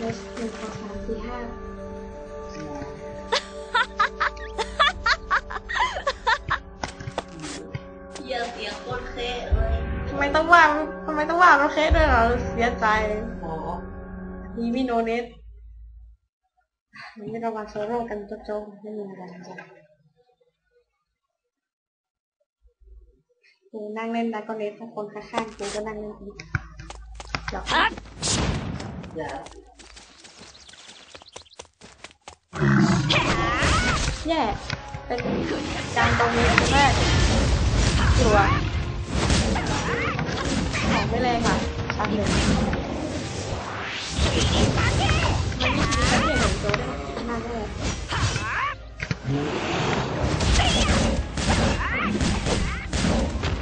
เลสหนึ่งสองสามสี่ห้าเหี้ยเสียงโคตรเคะเลยทำไมต้องว่าทำไมต้องว่าประเคสด้วยเหรอเสียใจโอ้มีมิโนเนสมันไม่ระวังโซโล่กันโจ๊กๆไม่มีอะไรจริงกูนั่งเล่นดากอนเนสคนข้างๆกูก็นั่งเล่นอีกหยอก อย่า แย่เป็นการตรงนี้ครั้งแรกกลัวของไม่แรงอะชันเลยมันนี่คือฉันเห็นโจ๊กน่าแน่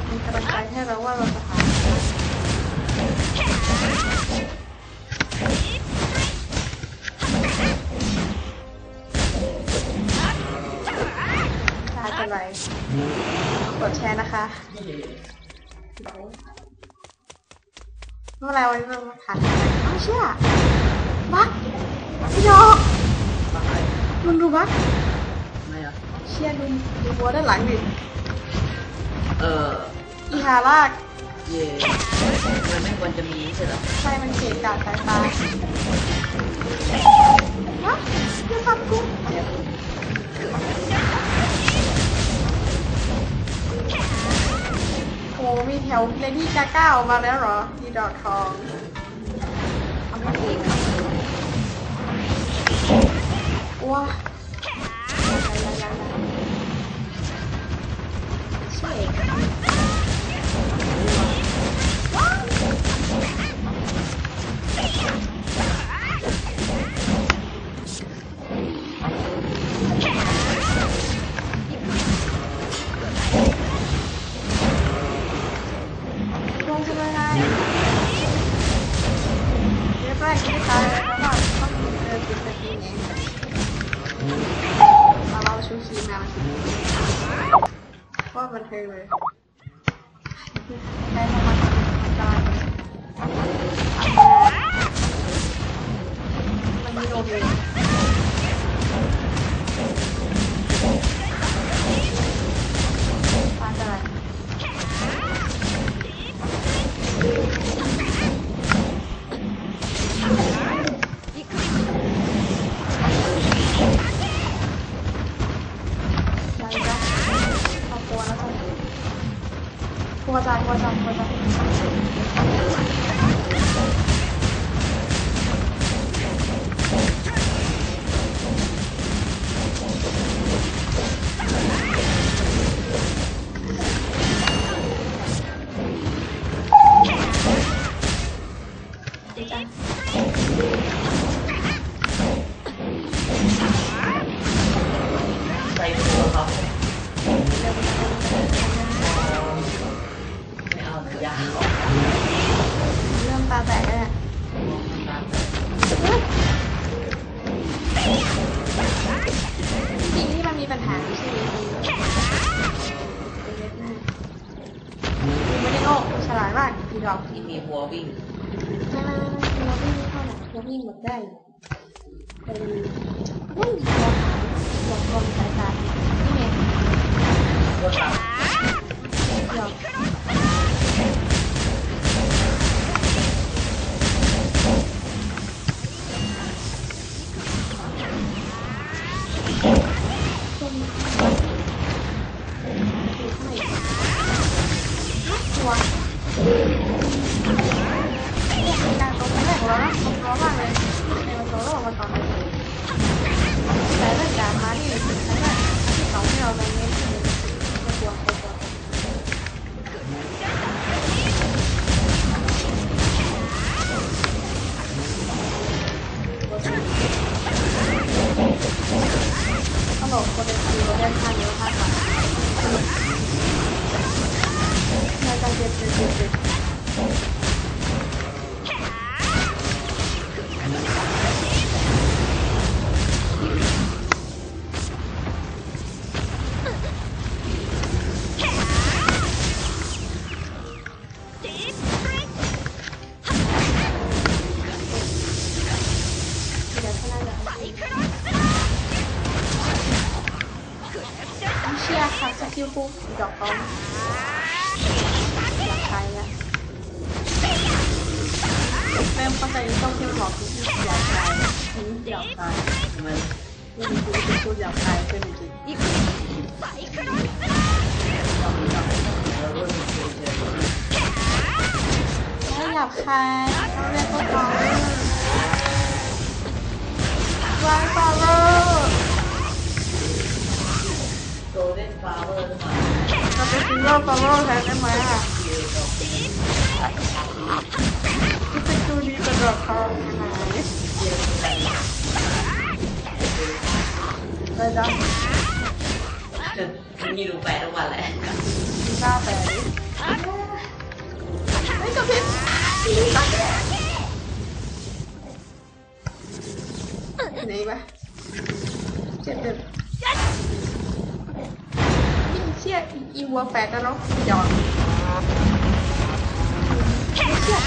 มันกำลังใจให้เราว่าเราจะผ่า เป็นไรกดแชร์นะคะเดี๋ยวเมื่อไรวันนี้เรามาผ่านอ้าวเชื่อบักพี่ดอกมึงดูบักไม่อะเชี่ยดูดูวัวด้านหลังดิเอออีฮาลากเย่มันไม่ควรจะมีใช่เหรอใช่มันเกะกะสายตาฮะอย่าทำกู ถวเลดี้กาก้าออกมาแล้วเหรอมีดอททองทำให้เองนะว้ายังยังยังช่วย ว่ คิวปุ๊บดอกต้องอยากใช้แล้วเริ่มเข้าใจต้องเที่ยวหอกที่อยากใช้ทิ้งอยากใช้มันนี่คือเป็นพูดอยากใช้เป็นจริงเรารุ่นเฉยไม่อยากใช้ต้องเรียกว่าฟาวเวอร์วายฟาวเวอร์ๆโกลเด้นฟลา วเวอร์หรือเปล่าเราไปซิงเกิลฟาวเวอร์แทนได้ไหมอะคิวตกที่เป็นดูดีกว่าดอกทองยังไงเลยจ้ะมีดูแปดทุกวันแหละหน้าแปดไม่กระพริบไหนปะเจ็บเจ็บยิ่งเชี่ย อีวัวแปดแล้วหยอดเชี่ย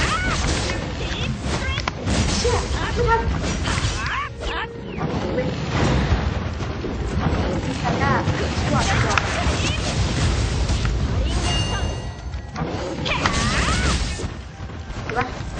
เชี่ยไม่ทันเว้ยมีใครกล้าชั่วชั่วเห็นปะ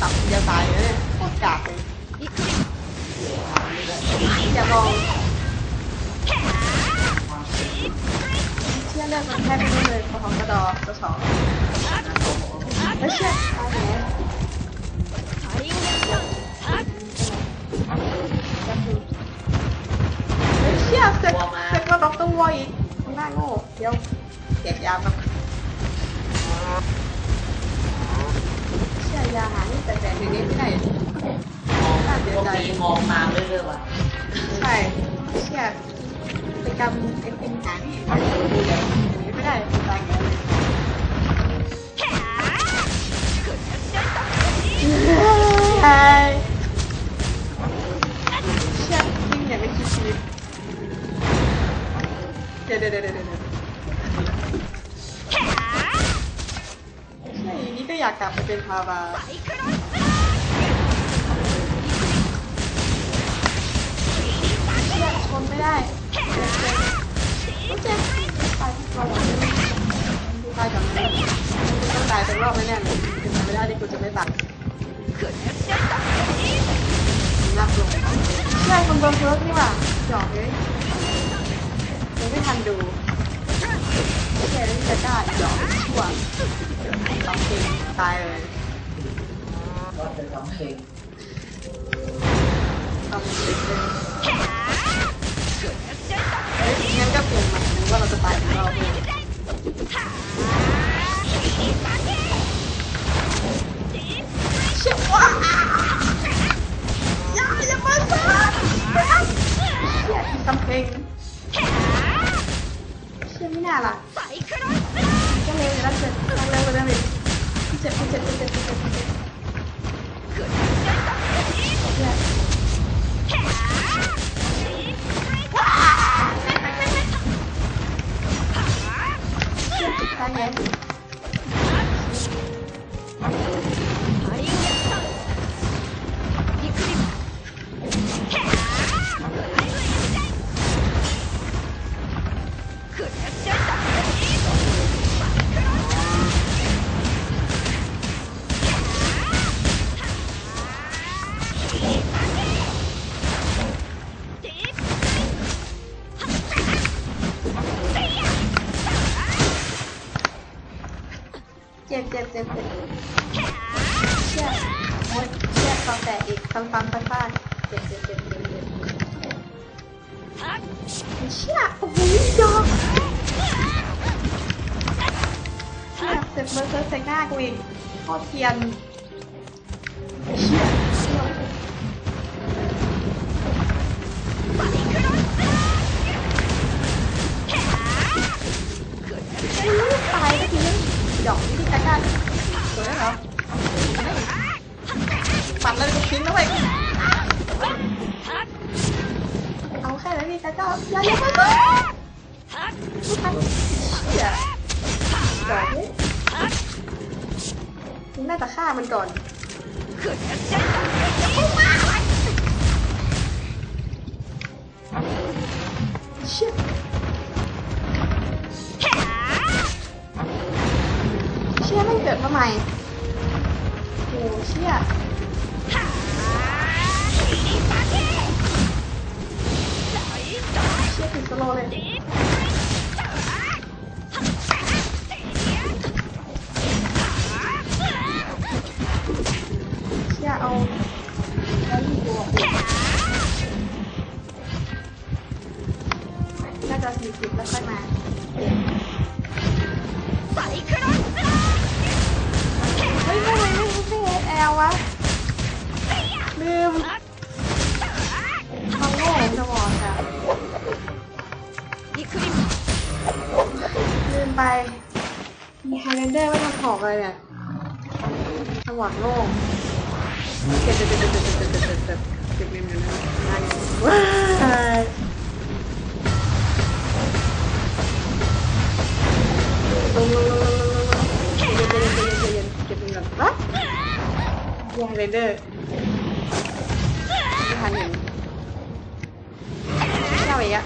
ตัวที่ลงต่ำจะตายเลยโคตรกากเลยอย่ามองเชื่อเรื่องมันแค่ไม่ได้เลยพอของกระดอกระสองไม่เชื่อตายแล้วเฮ้ยเชี่ยเซ็กเซ็กว่าด็อกเตอร์วอยอีกหน้าโง่เดี๋ยวเก็บยาแบบ ชี่ยยาหานี่แต่แต่ในนี้ไม่ได้มองพวกนี้มองตามเรื่อยๆว่ะใช่เชี่ยไปกำไอ้เป็นหานี่ดูเลยอันนี้ไม่ได้ตายแล้วใช่เชี่ยยิ่งอย่าไม่คิดชีวิตเดี๋ยวเดี๋ยวเดี๋ยวเดี๋ยว ก็อยากกลับไปเป็นพาวาเชี่ยชนไม่ได้เจ็บเจ็บเจ็บตายก่อนตายก่อนต้องตายเป็นรอบแน่ๆเลยเป็นไม่ได้ที่กูจะไม่ตายนับลงใช่คนโดนเฟิร์สนี่หว่าหยอกเลยยังไม่ทันดูแค่นี้จะกล้าหยอกชั่ว สองเก่งตายเลยก็จะร้องเพลงต้องติดเลยเฮ้ยงั้นก็เปลี่ยนใหม่นึกว่าเราจะตายอีกรอบเลยเชี่ยว้าอย่าอย่ามาซ่าเชี่ยอีกำเพลงเชี่ยไม่น่าล่ะก็เร็วอยู่แล้วเจ็บต้องเร็วกว่า เดิมอีกเจ็บเจ็บเจ็ เจ็บเจ็บเจ็บเจ็บเชี่ยตายไงเจ็บเจ็บเจ็บเจ็บเชี่ยโอ๊ยเชี่ยฟังแต่อีกฟังฟังฟังฟังเจ็บเจ็บเจ็บเจ็บเจ็บเชี่ยโอ้โหยอมเชี่ยเจ็บเบอร์เซอร์ใส่หน้ากูอีกโคตรเทียนเชี่ ยทิ้งแล้วไปเอาแค่นั้นนี่จ้าจ้าอย่าอย่าอย่าอย่าไม่ทันอย่าจอดเลยมึงน่าจะฆ่ามันก่อนเชี่ยเชี่ยไม่เกิดทำไมโอ้เชี่ย มไปมีไฮแลนเดอร์ไม่ทำของอะไรเนี่ยสมองโง่เจ็บเจ็บเจ็บเจ็บเจ็บเจ็บเจ็บเจ็บเจ็บเจ็บเจ็บอยู่นะนั่นว้ายลงลงลงลงลงเย็นเย็นเย็นเย็นเย็นเก็บเงินวะมีไฮแลนเดอร์ไม่ทันเห็นเจ้าอย่างเงี้ย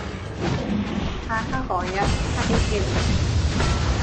พาข้าวของอย่างเงี้ยถ้าเป็นเกมกูไม่เก็บเงินแล้วดอกนี้เชี่ยเจ็บเจ็บเจ็บเจ็บเจ็บเจ็บเนี่ยลุงเจ็บไหมล่ะเห็นเลือดตัวเองเห็น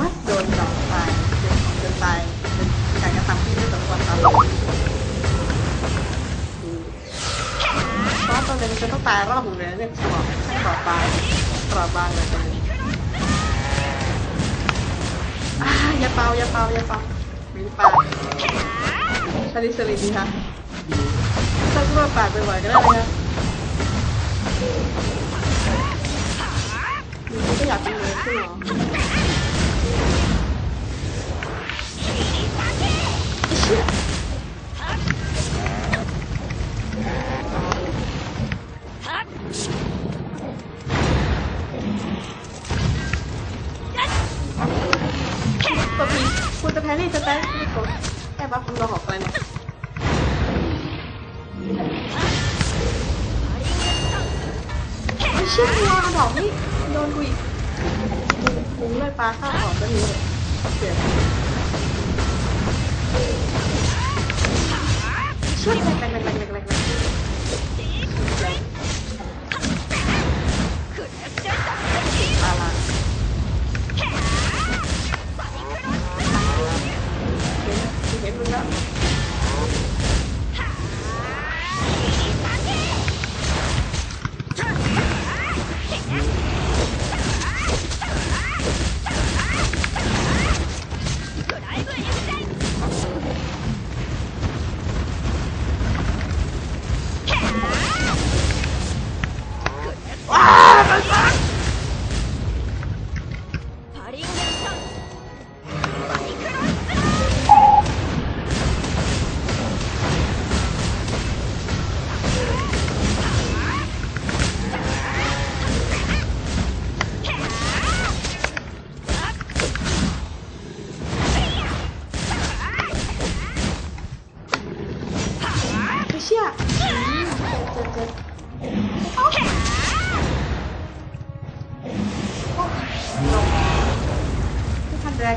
วัดโดนดอกตายจนตายเป็นการกระทำที่ไม่สมควรทำเพราะตอนนี้มันจะต้องตายรอบหนึ่งเลยนะเนี่ยสมองให้กรอตายกรอบบางเลยตรงนี้อ่าอย่าเป่าอย่าเป่าอย่าเป่ามีปาชาลิสลิดีค่ะ ถ้าพูดปากบ่อยๆก็ได้เลยค่ะมันก็อยากเป็นเลยใช่หรอปกติคุณจะแพ้นี่จะแพ้ไม่กดแค่บัฟคำรองออกไปเนี่ย เชี่ยรอดอกนี่โดนกูอีกมุ้งเลยปลาข้าวออกก็นี้เลยเสียชี่ยแรงแรงแรงแรงแรงปลาละเห็นมึงแล้วว้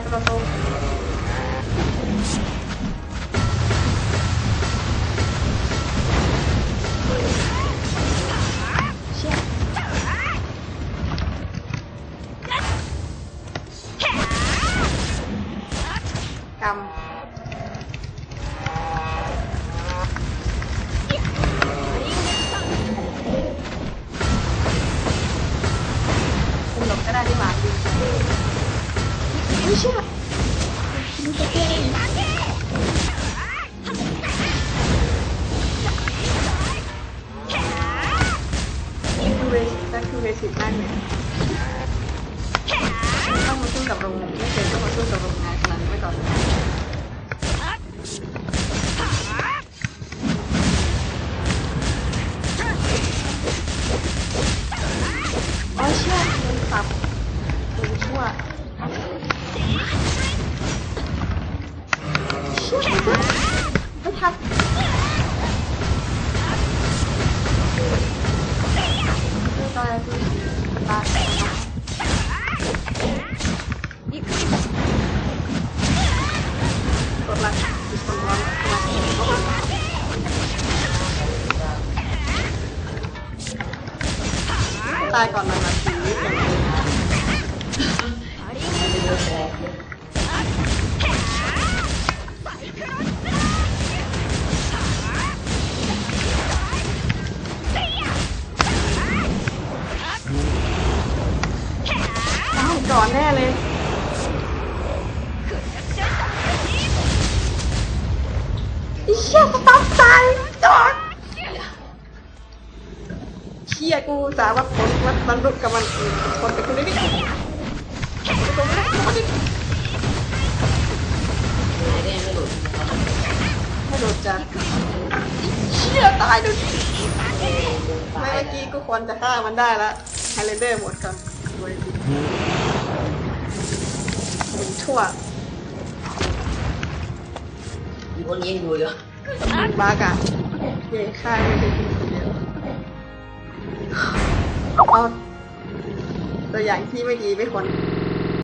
いください。 ตายก่อนหนึ่งนาทีนี่เป็นอ้าวก่อนแน่เลยไอ้เชี่ยสต๊อปตาย ก่อนเชี่ยกูสาว่าผลมันมันรุกกับมันเองคนเป็นคนนี้ดิตรงนี้ไม่ได้ไม่หลุดไม่โดนจ้ะเชี่ยตายดูดิไม่เมื่อกี้กูควรจะฆ่ามันได้ละไฮเลนเดอร์หมดก่อนรวยจริงมึงชั่วมีคนยิงอยู่เยอะบ้ากอะเย่ฆ่าไม่ได้ เอาตัวอย่างที่ไม่ดีไม่ควร